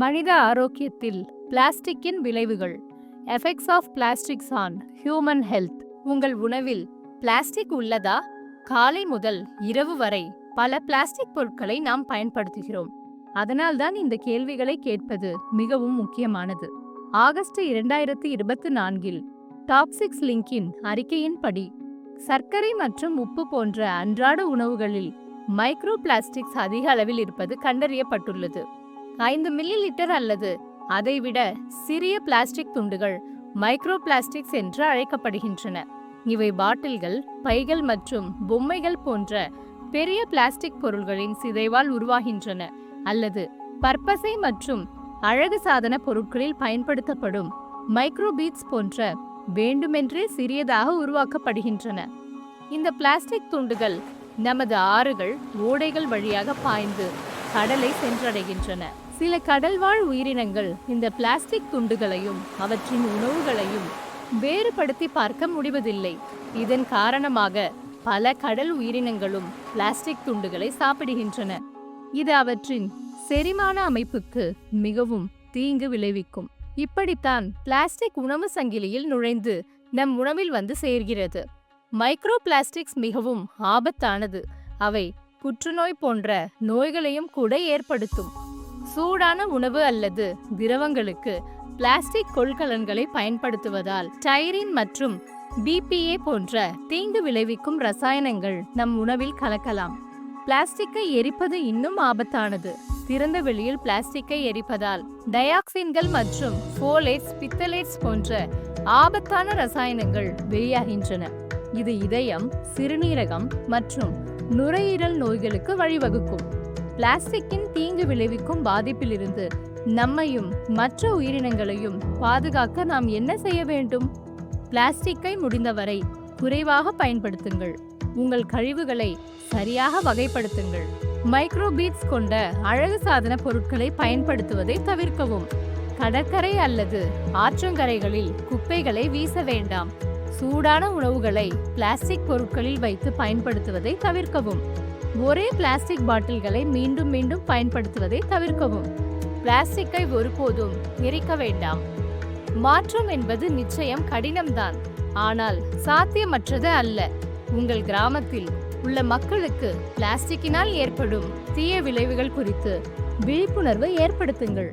மனித ஆரோக்கியத்தில் பிளாஸ்டிக்கின் விளைவுகள். Effects of plastics on human health உங்கள் உணவில் பிளாஸ்டிக் உள்ளதா? காலை முதல் இரவு வரை பல பிளாஸ்டிக் பொருட்களை நாம் பயன்படுத்துகிறோம். அதனால்தான் இந்த கேள்விகளை கேட்பது மிகவும் முக்கியமானது. ஆகஸ்ட் இரண்டாயிரத்தி இருபத்தி நான்கில் டாப்சிக்ஸ் லிங்கின் அறிக்கையின்படி சர்க்கரை மற்றும் உப்பு போன்ற அன்றாட உணவுகளில் மைக்ரோ பிளாஸ்டிக்ஸ் அதிக அளவில் இருப்பது கண்டறியப்பட்டுள்ளது. ஐந்து மில்லி லிட்டர் அல்லது அதைவிட சிறிய பிளாஸ்டிக் துண்டுகள் மைக்ரோ பிளாஸ்டிக்ஸ் என்று அழைக்கப்படுகின்றன. இவை பாட்டில்கள் பைகள் மற்றும் பொம்மைகள் போன்ற பெரிய பிளாஸ்டிக் பொருள்களின் சிதைவால் உருவாகின்றன அல்லது பற்பசை மற்றும் அழகு சாதன பொருட்களில் பயன்படுத்தப்படும் மைக்ரோபீட்ஸ் போன்ற வேண்டுமென்றே சிறியதாக உருவாக்கப்படுகின்றன. இந்த பிளாஸ்டிக் துண்டுகள் நமது ஆறுகள் ஓடைகள் வழியாக பாய்ந்து கடலை சென்றடைகின்றன. சில கடல்வாழ் உயிரினங்கள் இந்த பிளாஸ்டிக் துண்டுகளையும் அவற்றின் உணவுகளையும் வேறுபடுத்தி பார்க்க முடிவதில்லை. இதன் காரணமாக பல கடல் உயிரினங்களும் பிளாஸ்டிக் துண்டுகளை சாப்பிடுகின்றன. இது அவற்றின் செரிமான அமைப்புக்கு மிகவும் தீங்கு விளைவிக்கும். இப்படித்தான் பிளாஸ்டிக் உணவு சங்கிலியில் நுழைந்து நம் உணவில் வந்து சேர்கிறது. மைக்ரோ பிளாஸ்டிக்ஸ் மிகவும் ஆபத்தானது. அவை புற்றுநோய் போன்ற நோய்களையும் கூட ஏற்படுத்தும். சூடான உணவு அல்லது திரவங்களுக்கு பிளாஸ்டிக் கொள்கலன்களை பயன்படுத்துவதால் டைரின் மற்றும் பிபிஏ போன்ற தீங்கு விளைவிக்கும் ரசாயனங்கள் நம் உணவில் கலக்கலாம். பிளாஸ்டிக்கை எரிப்பது இன்னும் ஆபத்தானது. திறந்த வெளியில் பிளாஸ்டிக்கை எரிப்பதால் டயாக்சின்கள் மற்றும் ஃபோலேட்ஸ் பித்தலேட்ஸ் போன்ற ஆபத்தான ரசாயனங்கள் வெளியாகின்றன. இது இதயம் சிறுநீரகம் மற்றும் நுரையீரல் நோய்களுக்கு வழிவகுக்கும். பிளாஸ்டிக்கின் தீங்கு விளைவிக்கும் பாதிப்பிலிருந்து நம்மையும் மற்ற உயிரினங்களையும் பாதுகாக்க நாம் என்ன செய்ய வேண்டும்? பிளாஸ்டிக்கை முடிந்தவரை குறைவாக பயன்படுத்துங்கள். உங்கள் கழிவுகளை சரியாக வகைப்படுத்துங்கள். மைக்ரோபீட்ஸ் கொண்ட அழகு சாதன பொருட்களை பயன்படுத்துவதை தவிர்க்கவும். கடற்கரை அல்லது ஆற்றங்கரைகளில் குப்பைகளை வீச வேண்டாம். சூடான உணவுகளை பிளாஸ்டிக் பொருட்களில் வைத்து பயன்படுத்துவதை தவிர்க்கவும். ஒரே பிளாஸ்டிக் பாட்டில்களை மீண்டும் மீண்டும் பயன்படுத்துவதை தவிர்க்கவும். பிளாஸ்டிக்கை ஒருபோதும் எரிக்க வேண்டாம். மாற்றம் என்பது நிச்சயம் கடினம்தான். ஆனால் சாத்தியமற்றது அல்ல. உங்கள் கிராமத்தில் உள்ள மக்களுக்கு பிளாஸ்டிக்கினால் ஏற்படும் தீய விளைவுகள் குறித்து விழிப்புணர்வு ஏற்படுத்துங்கள்.